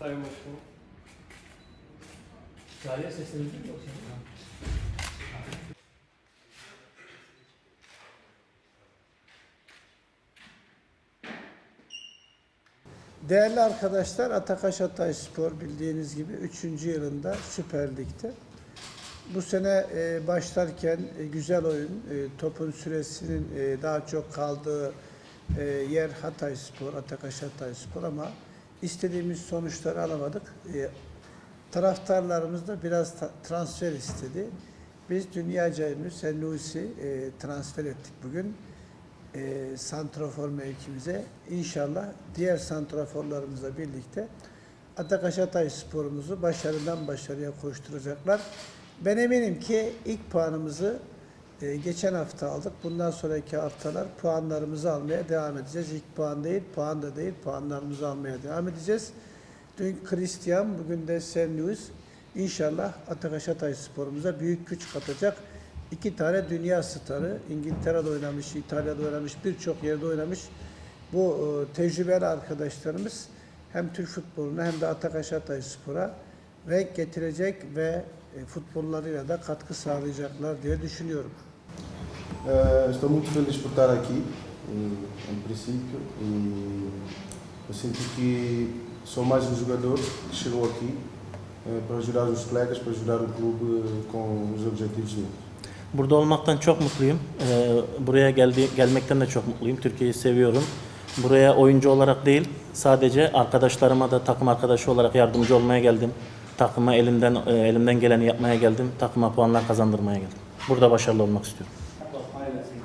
Sayın Başkanım. Cariye seslenildi mi yoksa? Değerli arkadaşlar, Atakaş Hatay Spor bildiğiniz gibi 3. yılında Süper Lig'de. Bu sene e, başlarken e, güzel oyun, e, topun süresinin e, daha çok kaldığı e, yer Hatay Spor, Atakaş Hatay Spor ama istediğimiz sonuçları alamadık. E, taraftarlarımız da biraz ta- transfer istedi. Biz dünyaca ünlü Senlusi e, transfer ettik bugün e, santrafor mevkimize. İnşallah diğer santraforlarımızla birlikte Atakaş Hatay sporumuzu başarıdan başarıya koşturacaklar. Ben eminim ki ilk puanımızı e, geçen hafta aldık. Bundan sonraki haftalar puanlarımızı almaya devam edeceğiz. İlk puan değil, puan da değil, puanlarımızı almaya devam edeceğiz. Dün Christian, bugün de Sen Luis. İnşallah Atakaş sporumuza büyük güç katacak. İki tane dünya starı, İngiltere'de oynamış, İtalya'da oynamış, birçok yerde oynamış. Bu e, tecrübeli arkadaşlarımız hem Türk futboluna hem de Atakaş Hatay Spor'a renk getirecek ve e, futbollarıyla da katkı sağlayacaklar diye düşünüyorum. Eh, estou muito feliz por estar aqui, em, em princípio, e eu sinto que sou mais um jogador que chegou aqui eh, para ajudar os colegas, para ajudar o clube eh, com os objetivos deles. Burada olmaktan çok mutluyum. Buraya geldi, gelmekten de çok mutluyum. Türkiye'yi seviyorum. Buraya oyuncu olarak değil, sadece arkadaşlarıma da takım arkadaşı olarak yardımcı olmaya geldim. Takıma elimden elimden geleni yapmaya geldim. Takıma puanlar kazandırmaya geldim. Burada başarılı olmak istiyorum. Ahora sí.